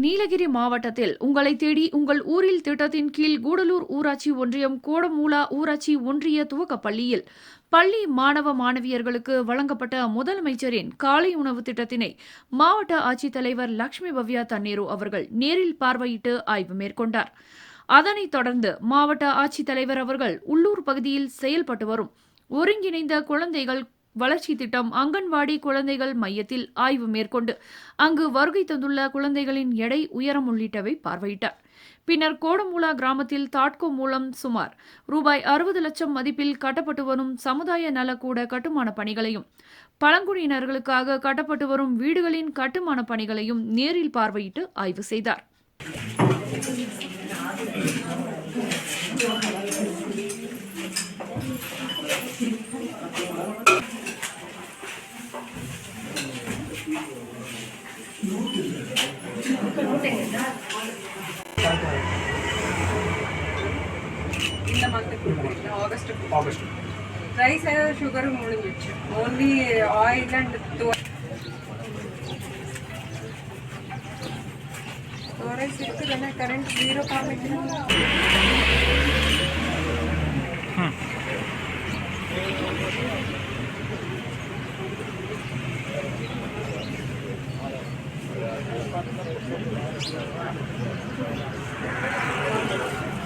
நீலகிரி மாவட்டத்தில் உங்களை தேடி உங்கள் ஊரில் திட்டத்தின் கீழ் கூடலூர் ஊராட்சி ஒன்றியம் கோடமூலா ஊராட்சி ஒன்றிய துவக்கப் பள்ளியில் பள்ளி மாணவ மாணவியர்களுக்கு வழங்கப்பட்ட முதலமைச்சரின் காலை உணவு திட்டத்தினை மாவட்ட ஆட்சித்தலைவர் லட்சுமி பவ்யா தண்ணீரு அவர்கள் நேரில் பார்வையிட்டு ஆய்வு மேற்கொண்டார். அதனைத் தொடர்ந்து மாவட்ட ஆட்சித்தலைவர் அவர்கள் உள்ளூர் பகுதியில் செயல்பட்டு வரும் ஒருங்கிணைந்த குழந்தைகள் வளர்ச்சி திட்டம் அங்கன்வாடி குழந்தைகள் மையத்தில் ஆய்வு மேற்கொண்டு அங்கு வருகை தந்துள்ள குழந்தைகளின் எடை உயரம் உள்ளிட்டவை பார்வையிட்டார். பின்னர் கோடமூலா கிராமத்தில் தாட்கோ மூலம் சுமார் ரூபாய் அறுபது லட்சம் மதிப்பில் கட்டப்பட்டு வரும் சமுதாய நலக்கூட கட்டுமான பணிகளையும் பழங்குடியினர்களுக்காக கட்டப்பட்டு வரும் வீடுகளின் கட்டுமான பணிகளையும் நேரில் பார்வையிட்டு ஆய்வு செய்தார். ಆಗಸ್ಟ್ ಆಗಸ್ಟ್ ರೈಸ್ ಶುಗರ್ ಮೂರು ಮಿರ್ಚ್ ಓನ್ಲಿ ಆಯಿಲ್ ಅಂಡ್ ತೋರೈ ಸಿಗ್ತದಲ್ಲ current zero comment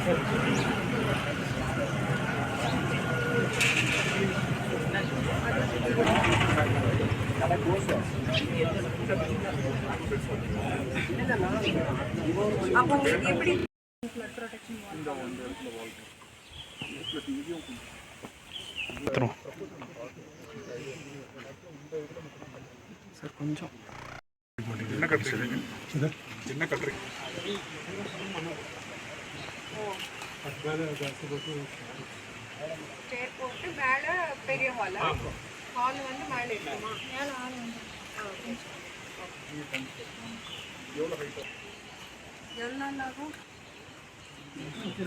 Thank you. அப்போ உங்களுக்கு எப்படி சார் கொஞ்சம். என்ன கட்டுறீங்க என்ன கட்டுறீங்க போட்டு மேலே பெரிய ஹால் ஹால் வந்து மேலே இருக்குமா மேலே ஹால் வந்து எவ்வளோ நாள் ஆகும் நைன்டீன்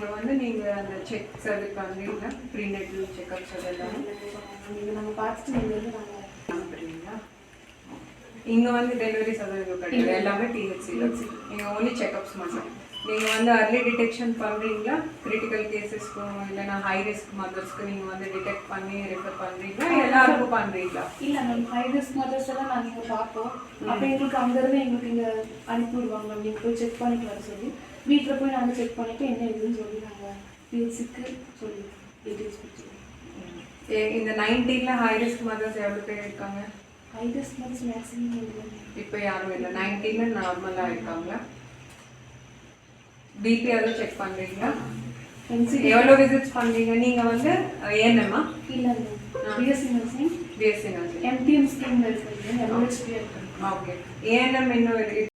அவங்க வந்து நீங்கள் அந்த செக்ஸ் அது பண்ணுறீங்களா ப்ரீநெட்டல் செக்அப்ஸ் அதெல்லாம் நீங்கள் நம்ம பார்த்துட்டு நீங்கள் வந்து நாங்கள் அனுப்புறீங்களா? இங்கே வந்து டெலிவரி சதவீதம் கிடையாது எல்லாமே டிஹெச்சியில் நீங்கள் ஓன்லி செக்அப்ஸ் மட்டும். நீங்கள் வந்து அர்லி டிடெக்ஷன் பண்ணுறீங்களா கிரிட்டிக்கல் கேசஸ்க்கும் இல்லைன்னா ஹை ரிஸ்க் மதர்ஸ்க்கு நீங்கள் வந்து டிடெக்ட் பண்ணி ரெஃபர் பண்ணுறீங்களா எல்லாருக்கும் பண்ணுறீங்களா இல்லை மேம் ஹை ரிஸ்க் மதர்ஸ் எல்லாம் நாங்கள் இங்கே பார்ப்போம் அப்போ எங்களுக்கு அங்கேருந்து எங்களுக்கு இங்கே அனுப்பி விடுவாங்க மேம் நீங்கள் போய் செக் பண்ணிட்டு வர சொல்லி. வீட்டில் போய் நாங்கள் செக் பண்ணிவிட்டு என்ன இதுன்னு சொல்லி நாங்கள் பிஹெச்சுக்கு சொல்லி டீட்டெயில்ஸ் கொடுத்துருவோம் இந்த நைன்டீனில் ஹை ரிஸ்க் மதர்ஸ் எவ்வளோ பேர் இருக்காங்க? ஹை ரிஸ்க் மதர்ஸ் மேக்ஸிமம் இப்போ யாரும் இல்லை. நைன்டீனில் நார்மலாக இருக்காங்க பிபி அதை செக் பண்ணுறீங்களா என்சிடி எவ்வளோ விசிட்ஸ் பண்ணுறீங்க நீங்கள் வந்து ஏஎன்எம்மா இல்லை ma'am BSc nursing BSc nursing MTM ஸ்கீமில் இருக்கிறது எம்ஹெச்பி இருக்கிறது ஓகே ஏஎன்எம் இன்னும் இருக்கு